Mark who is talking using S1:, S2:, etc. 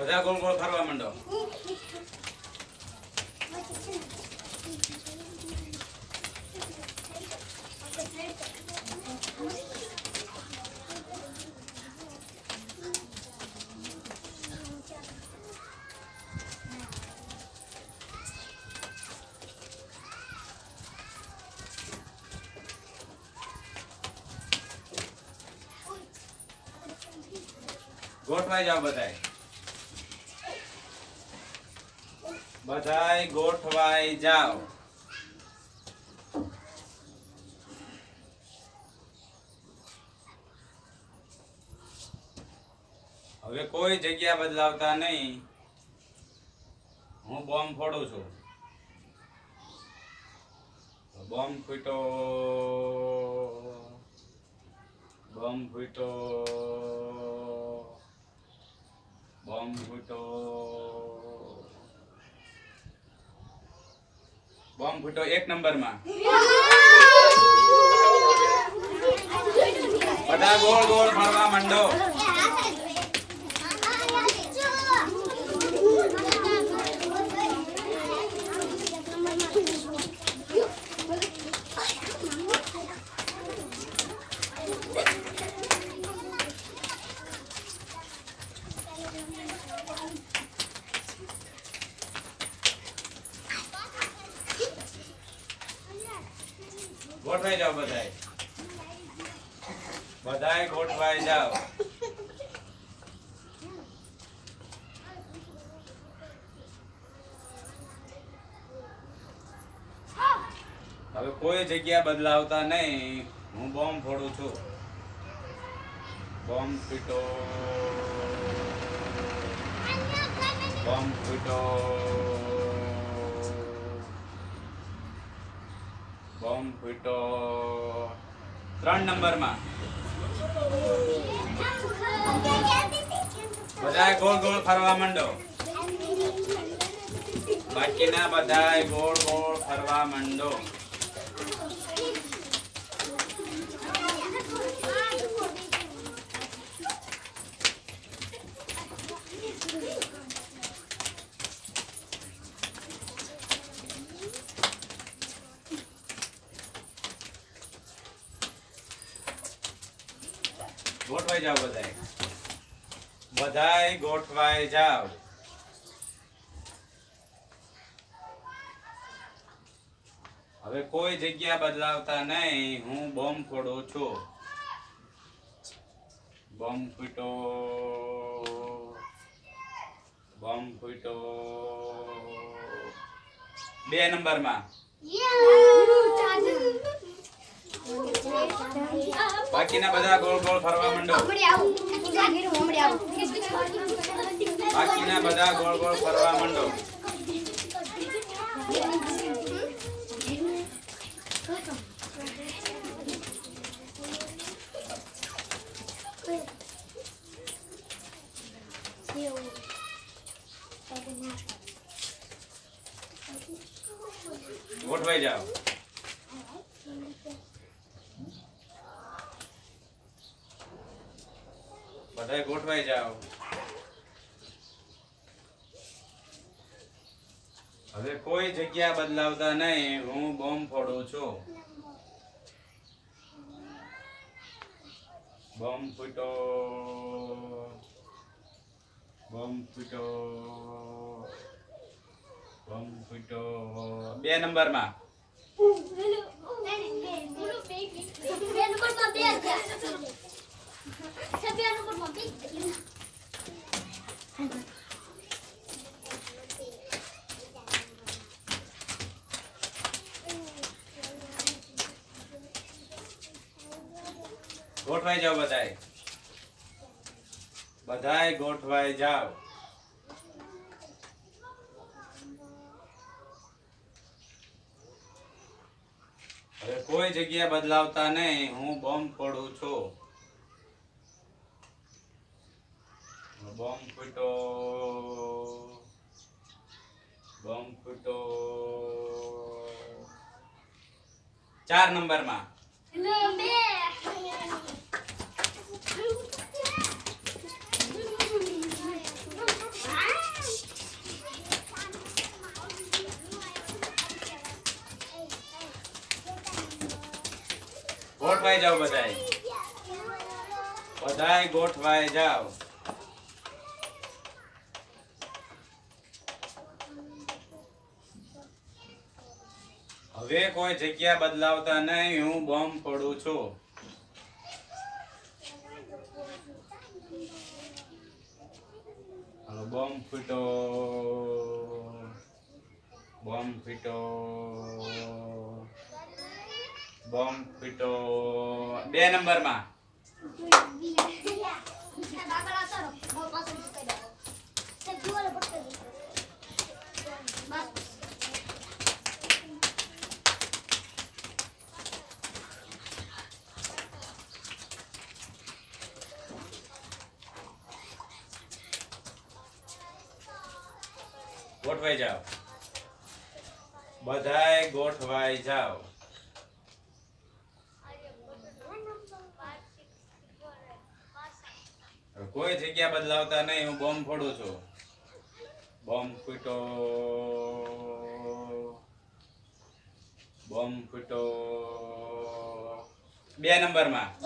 S1: બધા ગોળ ગોળ ફરવા માંડો. ગોઠવાઈ જાઓ બધાય. બધાય ગોઠવાઈ જાઓ. હવે કોઈ જગ્યા બદલાવતા નહીં. હું બોમ્બ ફોડું છું. બોમ્બ ફૂટો. બોમ્બ ફૂટો. બોમ્બ ફૂટ્યો બોમ્બ ફૂટો એક નંબરમાં. બધા ગોળ ગોળ ફરવા માંડો. ગોઠવાઈ જાઓ બધાય. બધાય ગોઠવાઈ જાઓ. હવે કોઈ જગ્યા બદલાવતા નહીં. હું બોમ્બ ફોડું છું. બોમ્બ ફીટો. બોમ્બ ફીટો. ફીટો ત્રણ નંબરમાં. બધાય ગોળ ગોળ ફરવા માંડો. બાકીના બધાય ગોળ ગોળ ફરવા માંડો. ગોઠવાઈ જાઓ બધાય. બધાય ગોઠવાઈ જાઓ. હવે કોઈ જગ્યા બદલાવતા નહીં, હું બોમ્બ ફોડું છું. બોમ્બ ફૂટો. બોમ્બ ફૂટો. બે નંબરમાં. બાકીના બધા ગોળ ગોળ ફરવા માંડો. બાકીના બધા ગોળ ગોળ ફરવા માંડો. ગોઠવાઈ જાઓ બધાય ગોઠવાઈ જાઓ હવે કોઈ જગ્યા બદલાવતા નહીં હું બોમ્બ ફોડું છું બોમ્બ ફૂટો બોમ્બ ફૂટો બોમ્બ ફૂટો બે નંબરમાં ગોઠવાઈ જાઓ બધાય. બધાય ગોઠવાઈ જાઓ. હવે કોઈ જગ્યા બદલાવતા નહીં. હું બોમ્બ ફોડું છું. બોમ્બ ફૂટો બોમ્બ ફૂટો ચાર નંબરમાં. ગોઠવાઈ જાઓ બધાય. બધાય ગોઠવાઈ જાઓ. હવે કોઈ જગ્યા બદલાવતા નહીં, હું બોમ્બ ફોડું છું. હાલો બોમ્બ ફૂટો. બોમ્બ ફીટો. બોમ્બ ફીટો. બે નંબરમાં. ગોઠવાઈ જાઓ. બધાય ગોઠવાઈ જાઓ. કોઈ જગ્યા બદલાવતા નહીં, હું બોમ્બ ફોડું છું. બોમ્બ ફૂટો. બોમ્બ ફૂટો. બે નંબરમાં.